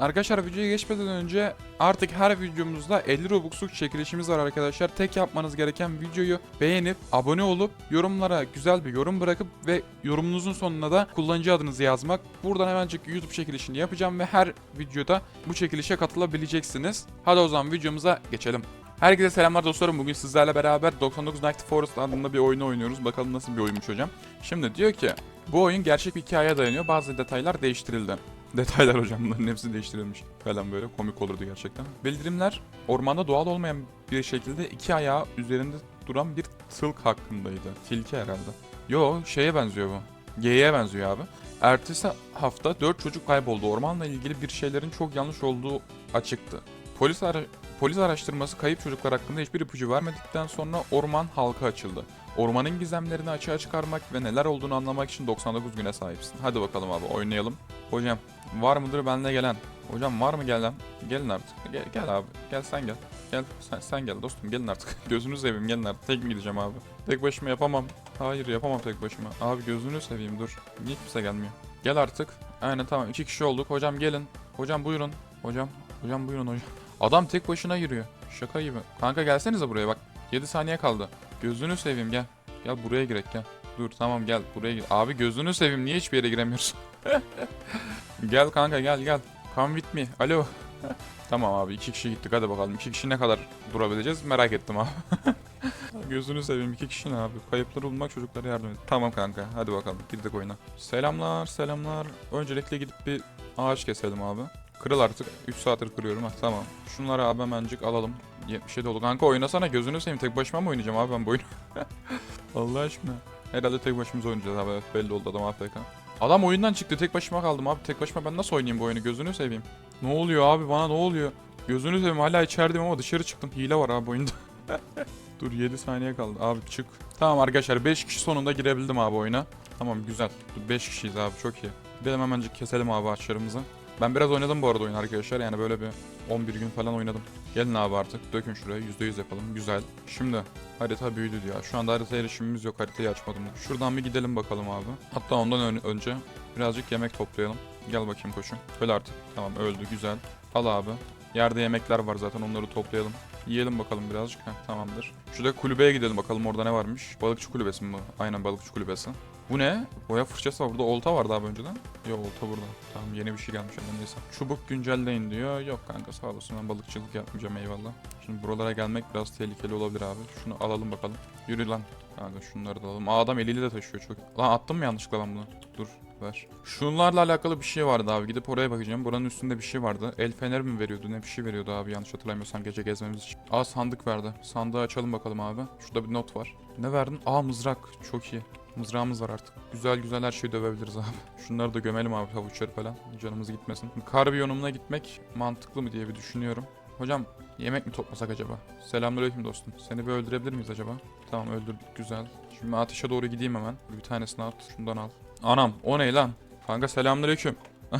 Arkadaşlar videoya geçmeden önce artık her videomuzda 50 Robux'luk çekilişimiz var arkadaşlar. Tek yapmanız gereken videoyu beğenip abone olup yorumlara güzel bir yorum bırakıp ve yorumunuzun sonuna da kullanıcı adınızı yazmak. Buradan hemencik YouTube çekilişini yapacağım ve her videoda bu çekilişe katılabileceksiniz. Hadi o zaman videomuza geçelim. Herkese selamlar dostlarım. Bugün sizlerle beraber 99 Night Forest adında bir oyunu oynuyoruz. Bakalım nasıl bir oyunmuş hocam. Şimdi diyor ki bu oyun gerçek bir hikayeye dayanıyor. Bazı detaylar değiştirildi. Detaylar hocam bunların hepsi değiştirilmiş falan böyle komik olurdu gerçekten. Bildirimler ormanda doğal olmayan bir şekilde iki ayağı üzerinde duran bir tılk hakkındaydı. Tilki herhalde. Yo şeye benziyor bu. Geyiğe benziyor abi. Ertesi hafta 4 çocuk kayboldu. Ormanla ilgili bir şeylerin çok yanlış olduğu açıktı. Polis ara- Polis araştırması kayıp çocuklar hakkında hiçbir ipucu vermedikten sonra orman halka açıldı. Ormanın gizemlerini açığa çıkarmak ve neler olduğunu anlamak için 99 güne sahipsin. Hadi bakalım abi oynayalım. Hocam var mıdır benimle gelen? Hocam var mı gelen? Gelin artık. Gel, gel abi. Gel sen gel. Gel sen, sen gel dostum gelin artık. Gözünü seveyim gelin artık. Tek mi gideceğim abi? Tek başıma yapamam. Hayır yapamam tek başıma. Abi gözünü seveyim dur. Niye kimse gelmiyor? Gel artık. Aynen tamam iki kişi olduk. Hocam gelin. Hocam buyurun. Hocam. Hocam buyurun hocam. Adam tek başına yürüyor. Şaka gibi. Kanka gelsenize buraya bak. 7 saniye kaldı. Gözünü seveyim gel. Gel buraya girek gel. Dur tamam gel buraya gir. Abi gözünü seveyim niye hiçbir yere giremiyorsun? gel kanka gel gel. Come with me. Alo. tamam abi iki kişi gittik hadi bakalım. İki kişi ne kadar durabileceğiz merak ettim abi. Gözünü seveyim iki kişi ne abi? Kayıpları bulmak çocuklara yardım et. Tamam kanka hadi bakalım girdik oyuna. Selamlar selamlar. Öncelikle gidip bir ağaç keselim abi. Kırıl artık. 3 saattir kırıyorum. Ha, tamam. Şunları abi hemencik alalım. 77 oldu. Kanka oynasana gözünü seveyim. Tek başıma mı oynayacağım abi ben bu oyunu? Allah aşkına. Herhalde tek başımıza oynayacağız abi. Evet, belli oldu adam AFK. Adam oyundan çıktı. Tek başıma kaldım abi. Tek başıma ben nasıl oynayayım bu oyunu? Gözünü seveyim. Ne oluyor abi bana ne oluyor? Gözünü seveyim hala içerideyim ama dışarı çıktım. Hile var abi oyunda. Dur 7 saniye kaldı. Abi çık. Tamam arkadaşlar 5 kişi sonunda girebildim abi oyuna. Tamam güzel. 5 kişiyiz abi çok iyi. Gidelim hemencik keselim abi ağaçlarımızı. Ben biraz oynadım bu arada oyun arkadaşlar. Yani böyle bir 11 gün falan oynadım. Gelin abi artık. Dökün şuraya. %100 yapalım. Güzel. Şimdi harita büyüdü diyor. Şu anda haritaya erişimimiz yok. Haritayı açmadım. Şuradan bir gidelim bakalım abi. Hatta ondan ön- önce birazcık yemek toplayalım. Gel bakayım koçum. Öl artık. Tamam öldü. Güzel. Al abi. Yerde yemekler var zaten. Onları toplayalım. Yiyelim bakalım birazcık. Heh, tamamdır. Şurada kulübeye gidelim bakalım orada ne varmış. Balıkçı kulübesi mi bu? Aynen balıkçı kulübesi. Bu ne? Boya fırçası var. Burada olta vardı abi önceden. Yok olta burada. Tamam yeni bir şey gelmiş ama neyse. Çubuk güncelleyin diyor. Yok kanka sağ olasın ben balıkçılık yapmayacağım eyvallah. Şimdi buralara gelmek biraz tehlikeli olabilir abi. Şunu alalım bakalım. Yürü lan. Kanka şunları da alalım. Aa adam eliyle de taşıyor çok. Lan attım mı yanlışlıkla ben bunu? Dur ver. Şunlarla alakalı bir şey vardı abi. Gidip oraya bakacağım. Buranın üstünde bir şey vardı. El fener mi veriyordu? Ne bir şey veriyordu abi yanlış hatırlamıyorsam gece gezmemiz için. Aa sandık verdi. Sandığı açalım bakalım abi. Şurada bir not var. Ne verdin? Aa mızrak. Çok iyi. Mızrağımız var artık. Güzel güzel her şeyi dövebiliriz abi. Şunları da gömelim abi havuçları falan. Canımız gitmesin. Karbiyonumuna gitmek mantıklı mı diye bir düşünüyorum. Hocam yemek mi toplasak acaba? Selamünaleyküm dostum. Seni bir öldürebilir miyiz acaba? Tamam öldürdük güzel. Şimdi ateşe doğru gideyim hemen. Bir tanesini at. Şundan al. Anam o ne lan? Kanka selamünaleyküm.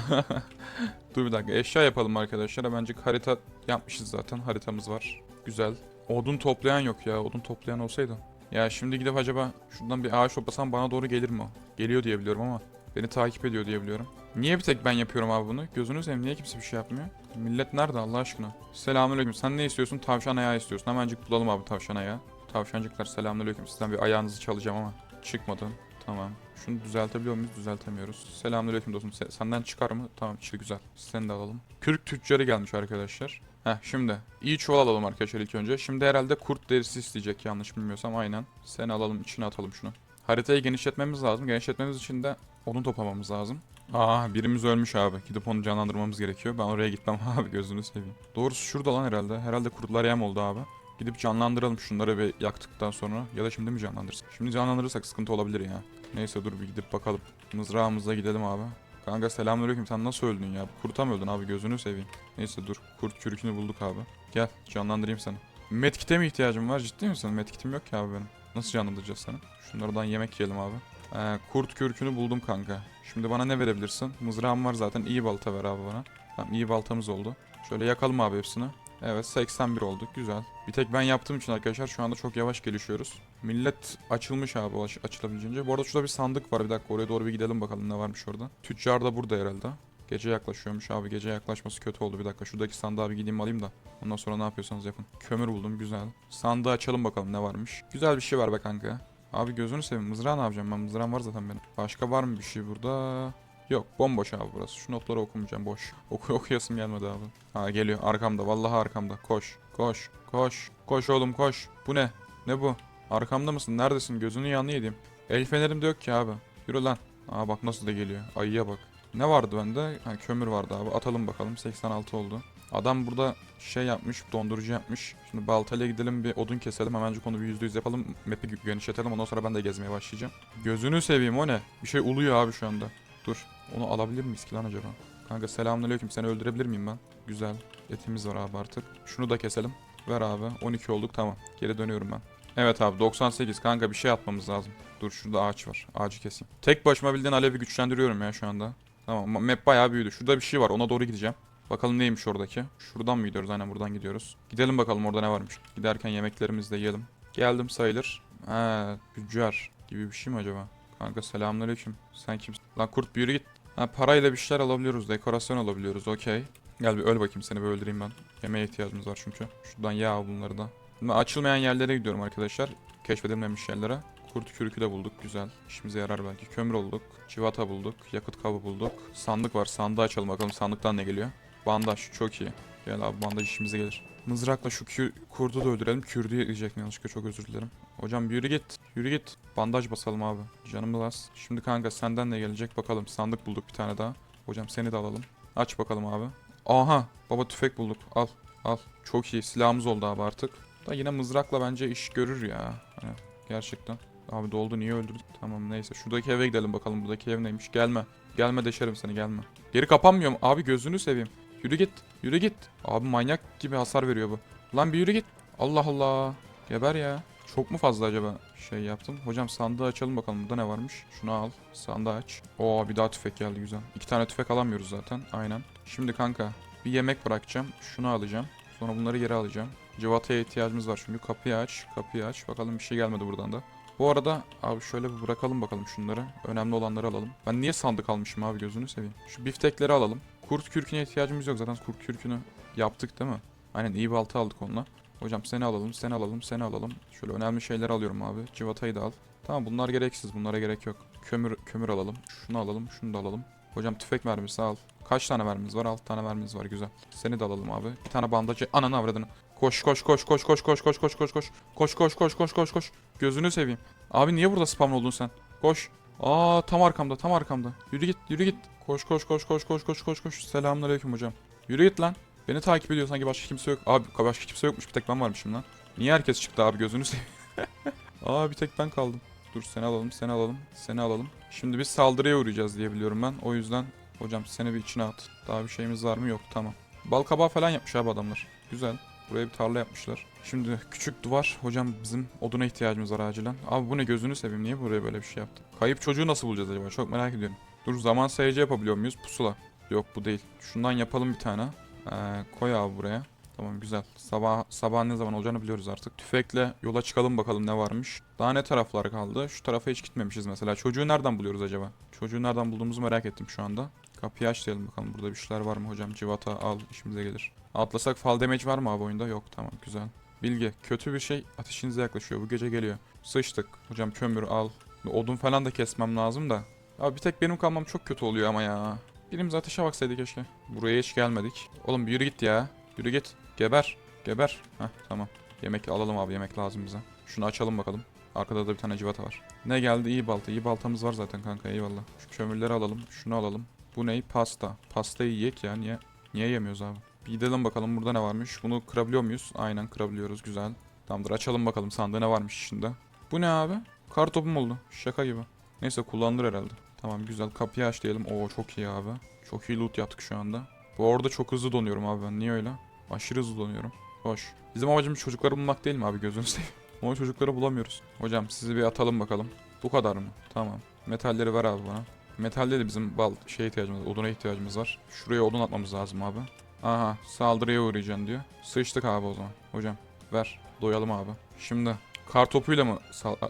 Dur bir dakika eşya yapalım arkadaşlar. Hemencik harita yapmışız zaten. Haritamız var. Güzel. Odun toplayan yok ya. Odun toplayan olsaydı. Ya şimdi gidip acaba şuradan bir ağaç toplasam bana doğru gelir mi? Geliyor diye biliyorum ama beni takip ediyor diye biliyorum. Niye bir tek ben yapıyorum abi bunu? Gözünü seveyim niye kimse bir şey yapmıyor? Millet nerede Allah aşkına? Selamünaleyküm. Sen ne istiyorsun? Tavşan ayağı istiyorsun. Hemencik bulalım abi tavşan ayağı. Tavşancıklar selamünaleyküm. Sizden bir ayağınızı çalacağım ama çıkmadı. Tamam. Şunu düzeltebiliyor muyuz? Düzeltemiyoruz. Selamünaleyküm dostum. Se- senden çıkar mı? Tamam çık güzel. Seni de alalım. Kürk tüccarı gelmiş arkadaşlar. Heh şimdi. iyi çuval alalım arkadaşlar ilk önce. Şimdi herhalde kurt derisi isteyecek yanlış bilmiyorsam aynen. Seni alalım içine atalım şunu. Haritayı genişletmemiz lazım. Genişletmemiz için de odun toplamamız lazım. Aa birimiz ölmüş abi. Gidip onu canlandırmamız gerekiyor. Ben oraya gitmem abi gözünü seveyim. Doğrusu şurada lan herhalde. Herhalde kurtlar yem oldu abi. Gidip canlandıralım şunları bir yaktıktan sonra. Ya da şimdi mi canlandırırsak? Şimdi canlandırırsak sıkıntı olabilir ya. Neyse dur bir gidip bakalım. Mızrağımıza gidelim abi. Kanka selamünaleyküm sen nasıl öldün ya? Kurta mı öldün abi gözünü seveyim. Neyse dur kurt kürkünü bulduk abi. Gel canlandırayım seni. Medkit'e mi ihtiyacım var ciddi misin? Medkit'im yok ki abi benim. Nasıl canlandıracağız seni? Şunlardan yemek yiyelim abi. Ee, kurt kürkünü buldum kanka. Şimdi bana ne verebilirsin? Mızrağım var zaten iyi balta ver abi bana. Tamam iyi baltamız oldu. Şöyle yakalım abi hepsini. Evet 81 olduk güzel. Bir tek ben yaptığım için arkadaşlar şu anda çok yavaş gelişiyoruz. Millet açılmış abi aç- açılabildiğince. Bu arada şurada bir sandık var bir dakika oraya doğru bir gidelim bakalım ne varmış orada. Tüccar da burada herhalde. Gece yaklaşıyormuş abi. Gece yaklaşması kötü oldu. Bir dakika şuradaki sandığa bir gideyim alayım da. Ondan sonra ne yapıyorsanız yapın. Kömür buldum güzel. Sandığı açalım bakalım ne varmış. Güzel bir şey var be kanka. Abi gözünü seveyim. Mızrağı ne yapacağım ben? Mızrağım var zaten benim. Başka var mı bir şey burada? Yok bomboş abi burası. Şu notları okumayacağım boş. Oku okuyasım gelmedi abi. Ha geliyor arkamda. Vallahi arkamda. Koş. Koş. Koş. Koş oğlum koş. Bu ne? Ne bu? Arkamda mısın? Neredesin? Gözünü yanlı yediğim. El fenerim de yok ki abi. Yürü lan. Aa bak nasıl da geliyor. Ayıya bak. Ne vardı bende? Ha, kömür vardı abi. Atalım bakalım. 86 oldu. Adam burada şey yapmış, dondurucu yapmış. Şimdi baltayla gidelim bir odun keselim. Hemencik onu bir %100 yapalım. Map'i genişletelim. Ondan sonra ben de gezmeye başlayacağım. Gözünü seveyim o ne? Bir şey uluyor abi şu anda. Dur. Onu alabilir miyiz ki lan acaba? Kanka selamünaleyküm. Seni öldürebilir miyim ben? Güzel. Etimiz var abi artık. Şunu da keselim. Ver abi. 12 olduk tamam. Geri dönüyorum ben. Evet abi 98 kanka bir şey atmamız lazım. Dur şurada ağaç var. Ağacı keseyim. Tek başıma bildiğin alevi güçlendiriyorum ya şu anda. Tamam ma- map bayağı büyüdü. Şurada bir şey var ona doğru gideceğim. Bakalım neymiş oradaki. Şuradan mı gidiyoruz? Aynen buradan gidiyoruz. Gidelim bakalım orada ne varmış. Giderken yemeklerimizi de yiyelim. Geldim sayılır. Ha, tüccar gibi bir şey mi acaba? Kanka selamünaleyküm. Sen kimsin? Lan kurt bir yürü git. Ha parayla bir şeyler alabiliyoruz. Dekorasyon alabiliyoruz. Okey. Gel bir öl bakayım seni bir öldüreyim ben. Yemeğe ihtiyacımız var çünkü. Şuradan ye al bunları da. Şimdi açılmayan yerlere gidiyorum arkadaşlar. Keşfedilmemiş yerlere. Kurt kürkü de bulduk. Güzel. İşimize yarar belki. Kömür bulduk. Civata bulduk. Yakıt kabı bulduk. Sandık var. Sandığı açalım bakalım sandıktan ne geliyor. Bandaj. Çok iyi. Gel abi bandaj işimize gelir. Mızrakla şu kurdu da öldürelim. Kürdü diyecektim yanlışlıkla çok özür dilerim. Hocam yürü git. Yürü git. Bandaj basalım abi. Canım az. Şimdi kanka senden ne gelecek bakalım. Sandık bulduk bir tane daha. Hocam seni de alalım. Aç bakalım abi. Aha baba tüfek bulduk. Al al. Çok iyi silahımız oldu abi artık. Da yine mızrakla bence iş görür ya. Hani gerçekten. Abi doldu niye öldürdük? Tamam neyse. Şuradaki eve gidelim bakalım. Buradaki ev neymiş? Gelme. Gelme deşerim seni gelme. Geri kapanmıyor mu? Abi gözünü seveyim. Yürü git. Yürü git. Abi manyak gibi hasar veriyor bu. Lan bir yürü git. Allah Allah. Geber ya. Çok mu fazla acaba şey yaptım? Hocam sandığı açalım bakalım. Burada ne varmış? Şunu al. Sandığı aç. Oo bir daha tüfek geldi güzel. İki tane tüfek alamıyoruz zaten. Aynen. Şimdi kanka bir yemek bırakacağım. Şunu alacağım. Sonra bunları geri alacağım. Civataya ihtiyacımız var çünkü. Kapıyı aç. Kapıyı aç. Bakalım bir şey gelmedi buradan da. Bu arada abi şöyle bir bırakalım bakalım şunları. Önemli olanları alalım. Ben niye sandık almışım abi gözünü seveyim. Şu biftekleri alalım. Kurt kürküne ihtiyacımız yok zaten kurt kürkünü yaptık değil mi? Aynen iyi balta aldık onunla. Hocam seni alalım, seni alalım, seni alalım. Şöyle önemli şeyler alıyorum abi. Civatayı da al. Tamam bunlar gereksiz, bunlara gerek yok. Kömür kömür alalım. Şunu alalım, şunu da alalım. Hocam tüfek mermisi al. Kaç tane mermimiz var? 6 tane mermimiz var güzel. Seni de alalım abi. Bir tane bandajı. Ananı avradını. Koş koş koş koş koş koş koş koş koş koş. Koş koş koş koş koş koş. Gözünü seveyim. Abi niye burada spawn oldun sen? Koş. Aa tam arkamda tam arkamda. Yürü git yürü git. Koş koş koş koş koş koş koş koş. Selamünaleyküm hocam. Yürü git lan. Beni takip ediyor sanki başka kimse yok. Abi başka kimse yokmuş bir tek ben varmışım lan. Niye herkes çıktı abi gözünü seveyim. Aa bir tek ben kaldım. Dur seni alalım seni alalım seni alalım. Şimdi biz saldırıya uğrayacağız diye biliyorum ben. O yüzden hocam seni bir içine at. Daha bir şeyimiz var mı? Yok tamam. Bal kabağı falan yapmış abi adamlar. Güzel. Buraya bir tarla yapmışlar. Şimdi küçük duvar. Hocam bizim oduna ihtiyacımız var acilen. Abi bu ne gözünü seveyim. Niye buraya böyle bir şey yaptın? Kayıp çocuğu nasıl bulacağız acaba? Çok merak ediyorum. Dur zaman sayıcı yapabiliyor muyuz? Pusula. Yok bu değil. Şundan yapalım bir tane. Ee, koy abi buraya. Tamam güzel. Sabah sabah ne zaman olacağını biliyoruz artık. Tüfekle yola çıkalım bakalım ne varmış. Daha ne taraflar kaldı? Şu tarafa hiç gitmemişiz mesela. Çocuğu nereden buluyoruz acaba? Çocuğu nereden bulduğumuzu merak ettim şu anda. Kapıyı aç diyelim bakalım. Burada bir şeyler var mı hocam? Civata al işimize gelir. Atlasak fall damage var mı abi oyunda? Yok tamam güzel. Bilgi. Kötü bir şey ateşinize yaklaşıyor. Bu gece geliyor. Sıçtık. Hocam kömür al. Odun falan da kesmem lazım da. Abi bir tek benim kalmam çok kötü oluyor ama ya. Birimiz ateşe baksaydı keşke. Buraya hiç gelmedik. Oğlum yürü git ya. Yürü git. Geber. Geber. Heh tamam. Yemek alalım abi yemek lazım bize. Şunu açalım bakalım. Arkada da bir tane civata var. Ne geldi? İyi balta. İyi baltamız var zaten kanka eyvallah. Şu kömürleri alalım. Şunu alalım. Bu ney? Pasta. Pastayı yiyek ya. Niye? Niye yemiyoruz abi? Bir gidelim bakalım burada ne varmış. Bunu kırabiliyor muyuz? Aynen kırabiliyoruz. Güzel. Tamamdır açalım bakalım sandığı ne varmış içinde. Bu ne abi? Kar topum oldu. Şaka gibi. Neyse kullanılır herhalde. Tamam güzel kapıyı aç diyelim. Oo çok iyi abi. Çok iyi loot yaptık şu anda. Bu arada çok hızlı donuyorum abi ben. Niye öyle? Aşırı hızlı donuyorum. Hoş. Bizim amacımız çocukları bulmak değil mi abi gözünü seveyim. Ama çocukları bulamıyoruz. Hocam sizi bir atalım bakalım. Bu kadar mı? Tamam. Metalleri ver abi bana. Metalde de bizim bal şey ihtiyacımız. Oduna ihtiyacımız var. Şuraya odun atmamız lazım abi. Aha saldırıya uğrayacaksın diyor. Sıçtık abi o zaman. Hocam ver. Doyalım abi. Şimdi kar topuyla mı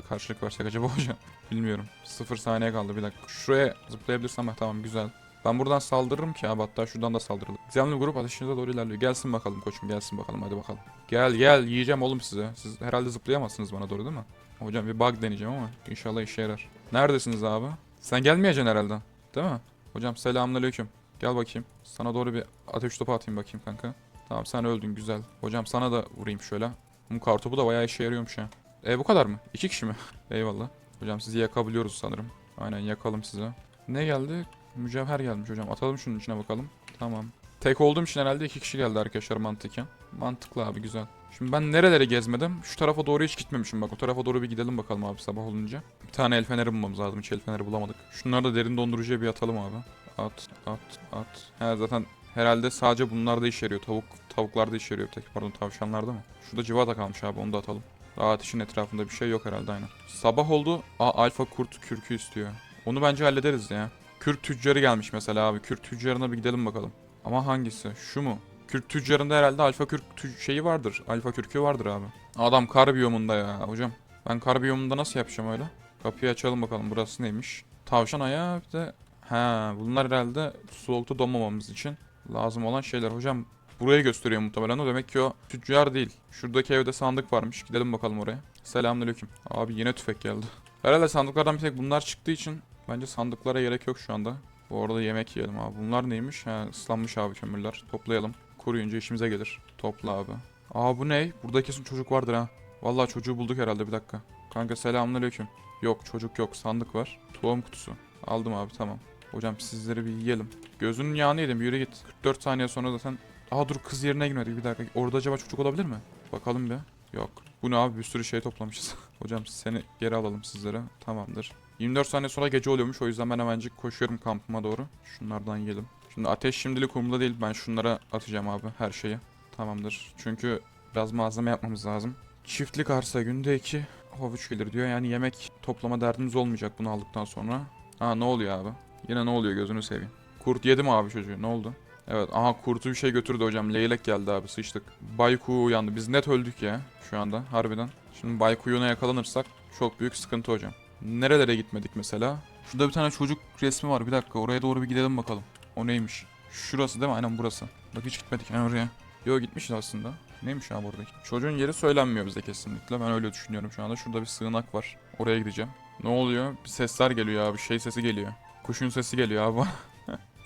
karşılık versek acaba hocam? Bilmiyorum. Sıfır saniye kaldı bir dakika. Şuraya zıplayabilirsem ha, tamam güzel. Ben buradan saldırırım ki abi hatta şuradan da saldırılır. Gizemli grup ateşinize doğru ilerliyor. Gelsin bakalım koçum gelsin bakalım hadi bakalım. Gel gel yiyeceğim oğlum size. Siz herhalde zıplayamazsınız bana doğru değil mi? Hocam bir bug deneyeceğim ama inşallah işe yarar. Neredesiniz abi? Sen gelmeyeceksin herhalde. Değil mi? Hocam selamünaleyküm. Gel bakayım. Sana doğru bir ateş topu atayım bakayım kanka. Tamam sen öldün güzel. Hocam sana da vurayım şöyle. Bu kartopu da bayağı işe yarıyormuş ha. E bu kadar mı? İki kişi mi? Eyvallah. Hocam sizi yakabiliyoruz sanırım. Aynen yakalım sizi. Ne geldi? Mücevher gelmiş hocam. Atalım şunun içine bakalım. Tamam. Tek olduğum için herhalde iki kişi geldi arkadaşlar mantıken. Mantıklı abi güzel. Şimdi ben nerelere gezmedim? Şu tarafa doğru hiç gitmemişim bak. O tarafa doğru bir gidelim bakalım abi sabah olunca. Bir tane el feneri bulmamız lazım. Hiç el feneri bulamadık. Şunları da derin dondurucuya bir atalım abi. At, at, at. He zaten herhalde sadece bunlarda işe yarıyor. Tavuk, tavuklarda işe yarıyor. Tek pardon tavşanlarda mı? Şurada civata kalmış abi onu da atalım. Ateşin etrafında bir şey yok herhalde aynen. Sabah oldu. Aa alfa kurt kürkü istiyor. Onu bence hallederiz ya. Kürk tüccarı gelmiş mesela abi. Kürk tüccarına bir gidelim bakalım. Ama hangisi? Şu mu? Kürk tüccarında herhalde alfa kürk şeyi vardır. Alfa kürkü vardır abi. Adam kar biyomunda ya hocam. Ben kar biyomunda nasıl yapacağım öyle? Kapıyı açalım bakalım burası neymiş. Tavşan ayağı bir de... Ha bunlar herhalde soğukta donmamamız için lazım olan şeyler. Hocam burayı gösteriyor muhtemelen o. Demek ki o tüccar değil. Şuradaki evde sandık varmış. Gidelim bakalım oraya. Selamünaleyküm. Abi yine tüfek geldi. Herhalde sandıklardan bir tek bunlar çıktığı için bence sandıklara gerek yok şu anda. Bu arada yemek yiyelim abi. Bunlar neymiş? Ha ıslanmış abi kömürler. Toplayalım. Kuruyunca işimize gelir. Topla abi. Aa bu ne? Burada kesin çocuk vardır ha. Vallahi çocuğu bulduk herhalde bir dakika. Kanka selamünaleyküm. Yok çocuk yok sandık var. Tohum kutusu. Aldım abi tamam. Hocam sizleri bir yiyelim. Gözünün yağını yedim yürü git. 44 saniye sonra zaten... Aa dur kız yerine girmedik bir dakika. Orada acaba çocuk olabilir mi? Bakalım bir. Yok. Bu ne abi bir sürü şey toplamışız. Hocam seni geri alalım sizlere. Tamamdır. 24 saniye sonra gece oluyormuş o yüzden ben hemencik koşuyorum kampıma doğru. Şunlardan yiyelim. Şimdi ateş şimdilik umurumda değil. Ben şunlara atacağım abi her şeyi. Tamamdır. Çünkü biraz malzeme yapmamız lazım. Çiftlik arsa günde iki havuç gelir diyor. Yani yemek toplama derdimiz olmayacak bunu aldıktan sonra. Ha ne oluyor abi? Yine ne oluyor gözünü seveyim. Kurt yedi mi abi çocuğu? Ne oldu? Evet aha kurtu bir şey götürdü hocam. Leylek geldi abi sıçtık. Baykuğu uyandı. Biz net öldük ya şu anda harbiden. Şimdi Baykuyu'na yakalanırsak çok büyük sıkıntı hocam. Nerelere gitmedik mesela? Şurada bir tane çocuk resmi var. Bir dakika oraya doğru bir gidelim bakalım. O neymiş? Şurası değil mi? Aynen burası. Bak hiç gitmedik yani oraya. Yo gitmişiz aslında. Neymiş abi oradaki? Çocuğun yeri söylenmiyor bize kesinlikle. Ben öyle düşünüyorum şu anda. Şurada bir sığınak var. Oraya gideceğim. Ne oluyor? Bir sesler geliyor abi. Şey sesi geliyor. Kuşun sesi geliyor abi.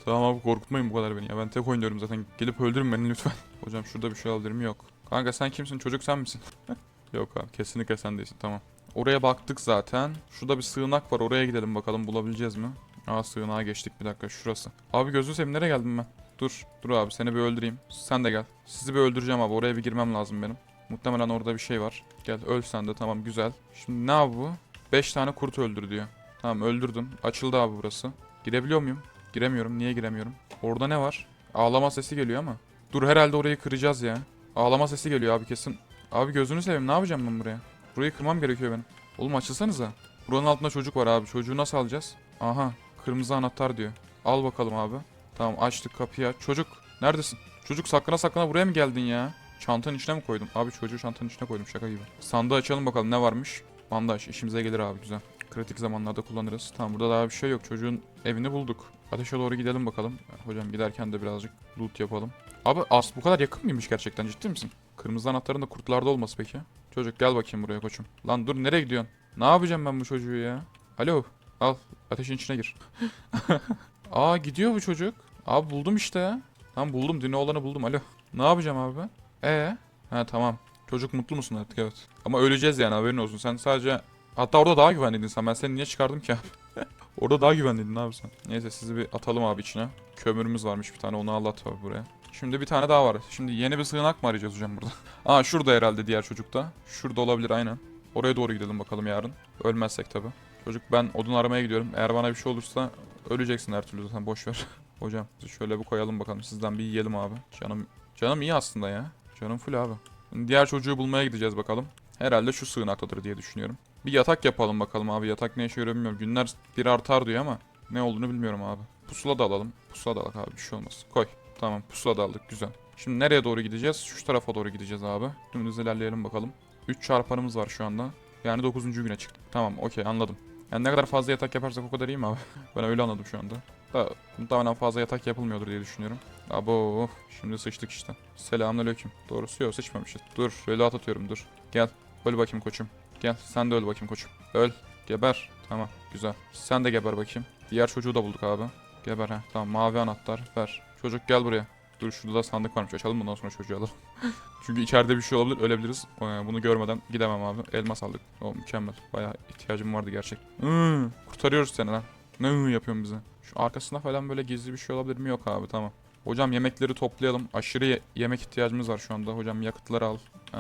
tamam abi korkutmayın bu kadar beni ya. Ben tek oynuyorum zaten. Gelip öldürün beni lütfen. Hocam şurada bir şey alabilir mi? Yok. Kanka sen kimsin? Çocuk sen misin? Yok abi kesinlikle sen değilsin. Tamam. Oraya baktık zaten. Şurada bir sığınak var. Oraya gidelim bakalım bulabileceğiz mi? Aa sığınağa geçtik bir dakika şurası. Abi gözü seveyim nereye geldim ben? Dur. Dur abi seni bir öldüreyim. Sen de gel. Sizi bir öldüreceğim abi. Oraya bir girmem lazım benim. Muhtemelen orada bir şey var. Gel öl sen de tamam güzel. Şimdi ne abi bu? 5 tane kurt öldür diyor. Tamam öldürdüm. Açıldı abi burası. Girebiliyor muyum? Giremiyorum. Niye giremiyorum? Orada ne var? Ağlama sesi geliyor ama. Dur herhalde orayı kıracağız ya. Ağlama sesi geliyor abi kesin. Abi gözünü seveyim ne yapacağım ben buraya? Burayı kırmam gerekiyor benim. Oğlum açılsanıza. Buranın altında çocuk var abi. Çocuğu nasıl alacağız? Aha kırmızı anahtar diyor. Al bakalım abi. Tamam açtık kapıyı aç. Çocuk neredesin? Çocuk saklana saklana buraya mı geldin ya? Çantanın içine mi koydum? Abi çocuğu çantanın içine koydum şaka gibi. Sandığı açalım bakalım ne varmış. Bandaj işimize gelir abi güzel. Kritik zamanlarda kullanırız. Tamam burada daha bir şey yok. Çocuğun evini bulduk. Ateşe doğru gidelim bakalım. Hocam giderken de birazcık loot yapalım. Abi as bu kadar yakın mıymış gerçekten ciddi misin? Kırmızı anahtarın da kurtlarda olması peki? Çocuk gel bakayım buraya koçum. Lan dur nereye gidiyorsun? Ne yapacağım ben bu çocuğu ya? Alo al ateşin içine gir. Aa gidiyor bu çocuk. Abi buldum işte ya. Tamam buldum dün olanı buldum alo. Ne yapacağım abi ben? Ee? Ha tamam. Çocuk mutlu musun artık evet. Ama öleceğiz yani haberin olsun. Sen sadece Hatta orada daha güvenliydin sen. Ben seni niye çıkardım ki abi? Orada daha güvenliydin abi sen. Neyse sizi bir atalım abi içine. Kömürümüz varmış bir tane onu anlat abi buraya. Şimdi bir tane daha var. Şimdi yeni bir sığınak mı arayacağız hocam burada? Aa şurada herhalde diğer çocukta. Şurada olabilir aynen. Oraya doğru gidelim bakalım yarın. Ölmezsek tabi. Çocuk ben odun aramaya gidiyorum. Eğer bana bir şey olursa öleceksin her türlü zaten boş hocam şöyle bir koyalım bakalım. Sizden bir yiyelim abi. Canım canım iyi aslında ya. Canım full abi. Diğer çocuğu bulmaya gideceğiz bakalım. Herhalde şu sığınaktadır diye düşünüyorum. Bir yatak yapalım bakalım abi. Yatak ne işe yarıyor bilmiyorum. Günler bir artar diyor ama ne olduğunu bilmiyorum abi. Pusula da alalım. Pusula da alalım abi bir şey olmaz. Koy. Tamam pusula da aldık güzel. Şimdi nereye doğru gideceğiz? Şu tarafa doğru gideceğiz abi. Dümdüz ilerleyelim bakalım. 3 çarpanımız var şu anda. Yani 9. güne çıktık. Tamam okey anladım. Yani ne kadar fazla yatak yaparsak o kadar iyi mi abi? ben öyle anladım şu anda. Da muhtemelen fazla yatak yapılmıyordur diye düşünüyorum. Abo şimdi sıçtık işte. Selamünaleyküm. Doğrusu yok sıçmamışız. Dur şöyle at atıyorum dur. Gel. Öl bakayım koçum. Gel sen de öl bakayım koçum. Öl. Geber. Tamam güzel. Sen de geber bakayım. Diğer çocuğu da bulduk abi. Geber ha. Tamam mavi anahtar ver. Çocuk gel buraya. Dur şurada da sandık varmış açalım bundan sonra çocuğu alalım. Çünkü içeride bir şey olabilir ölebiliriz. Ee, Bunu görmeden gidemem abi. Elmas aldık. O mükemmel. Bayağı ihtiyacım vardı gerçek. Hı, kurtarıyoruz seni lan. Ne yapıyorsun bize? Şu arkasında falan böyle gizli bir şey olabilir mi? Yok abi tamam. Hocam yemekleri toplayalım. Aşırı ye- yemek ihtiyacımız var şu anda. Hocam yakıtları al. Ee,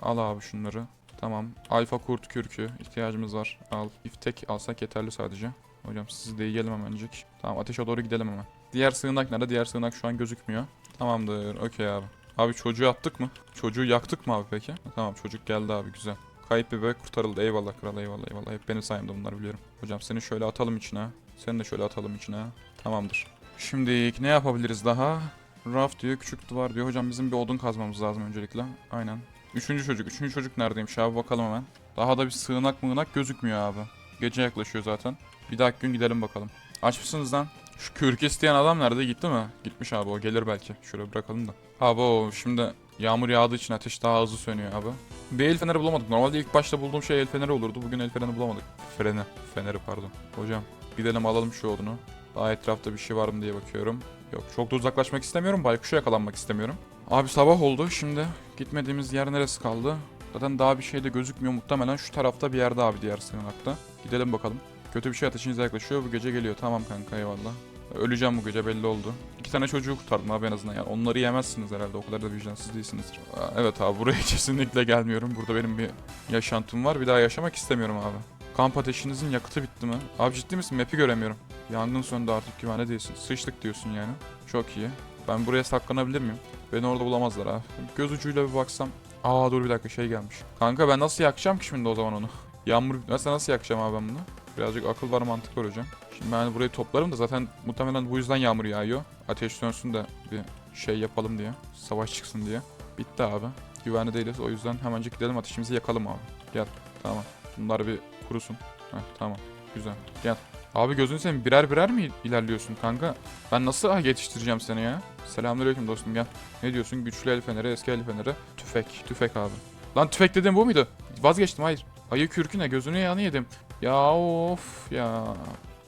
al abi şunları. Tamam. Alfa kurt kürkü ihtiyacımız var. Al. İftek alsak yeterli sadece. Hocam sizi de yiyelim hemencik. Tamam ateşe doğru gidelim hemen. Diğer sığınak nerede? Diğer sığınak şu an gözükmüyor. Tamamdır. Okey abi. Abi çocuğu attık mı? Çocuğu yaktık mı abi peki? Tamam çocuk geldi abi güzel. Kayıp bebek kurtarıldı. Eyvallah kral eyvallah eyvallah. Hep benim sayemde bunlar biliyorum. Hocam seni şöyle atalım içine. Seni de şöyle atalım içine. Tamamdır. Şimdi ne yapabiliriz daha? Raf diyor küçük duvar diyor. Hocam bizim bir odun kazmamız lazım öncelikle. Aynen. Üçüncü çocuk. Üçüncü çocuk neredeymiş abi bakalım hemen. Daha da bir sığınak mığınak gözükmüyor abi. Gece yaklaşıyor zaten. Bir dahaki gün gidelim bakalım. Aç mısınız lan? Şu kürk isteyen adam nerede gitti mi? Gitmiş abi o gelir belki. Şöyle bırakalım da. Abi o şimdi yağmur yağdığı için ateş daha hızlı sönüyor abi. Bir el feneri bulamadık. Normalde ilk başta bulduğum şey el feneri olurdu. Bugün el feneri bulamadık. Freni. Feneri pardon. Hocam gidelim alalım şu odunu. Daha etrafta bir şey var mı diye bakıyorum. Yok çok da uzaklaşmak istemiyorum. Baykuşa yakalanmak istemiyorum. Abi sabah oldu. Şimdi gitmediğimiz yer neresi kaldı? Zaten daha bir şey de gözükmüyor. Muhtemelen şu tarafta bir yerde abi diğer sığınakta. Gidelim bakalım. Kötü bir şey ateşinize yaklaşıyor. Bu gece geliyor. Tamam kanka eyvallah. Öleceğim bu gece belli oldu. İki tane çocuğu kurtardım abi en azından. Yani onları yemezsiniz herhalde. O kadar da vicdansız değilsinizdir. Aa, Evet abi buraya kesinlikle gelmiyorum. Burada benim bir yaşantım var. Bir daha yaşamak istemiyorum abi. Kamp ateşinizin yakıtı bitti mi? Abi ciddi misin? Map'i göremiyorum. Yangın söndü artık güvende değilsin. Sıçtık diyorsun yani. Çok iyi. Ben buraya saklanabilir miyim? Beni orada bulamazlar abi. Göz ucuyla bir baksam. Aa dur bir dakika şey gelmiş. Kanka ben nasıl yakacağım ki şimdi o zaman onu? Yağmur bitmezse nasıl yakacağım abi ben bunu? Birazcık akıl var mantık var hocam. Şimdi ben burayı toplarım da zaten muhtemelen bu yüzden yağmur yağıyor. Ateş sönsün de bir şey yapalım diye. Savaş çıksın diye. Bitti abi. Güvenli değiliz o yüzden hemencik gidelim ateşimizi yakalım abi. Gel. Tamam. Bunlar bir kurusun. Heh, tamam. Güzel. Gel. Abi gözünü seveyim birer birer mi ilerliyorsun kanka? Ben nasıl yetiştireceğim seni ya? Selamünaleyküm dostum gel. Ne diyorsun? Güçlü el feneri, eski el feneri. Tüfek, tüfek abi. Lan tüfek dediğim bu muydu? Vazgeçtim hayır. Ayı kürküne gözünü yanı yedim. Ya of ya.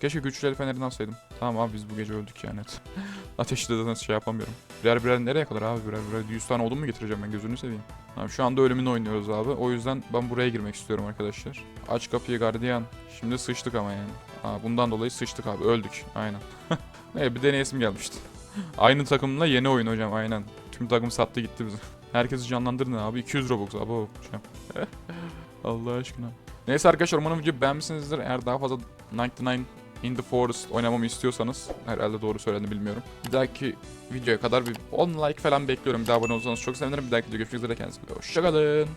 Keşke güçlü el fenerini alsaydım. Tamam abi biz bu gece öldük yani. Ateşte zaten şey yapamıyorum. Birer birer nereye kadar abi birer birer 100 tane odun mu getireceğim ben gözünü seveyim. Tamam şu anda ölümünü oynuyoruz abi. O yüzden ben buraya girmek istiyorum arkadaşlar. Aç kapıyı gardiyan. Şimdi sıçtık ama yani. Aa, bundan dolayı sıçtık abi öldük. Aynen. ne bir deneyesim gelmişti. Aynı takımla yeni oyun hocam aynen. Tüm takım sattı gitti bizi. Herkesi canlandırın abi 200 Robux abi hocam. Allah aşkına. Neyse arkadaşlar umarım videoyu beğenmişsinizdir. Eğer daha fazla 99 in the Forest oynamamı istiyorsanız herhalde doğru söyledim bilmiyorum. Bir dahaki videoya kadar bir 10 like falan bekliyorum. Bir daha abone olursanız çok sevinirim. Bir dahaki videoda görüşmek üzere kendinize. Hoşçakalın.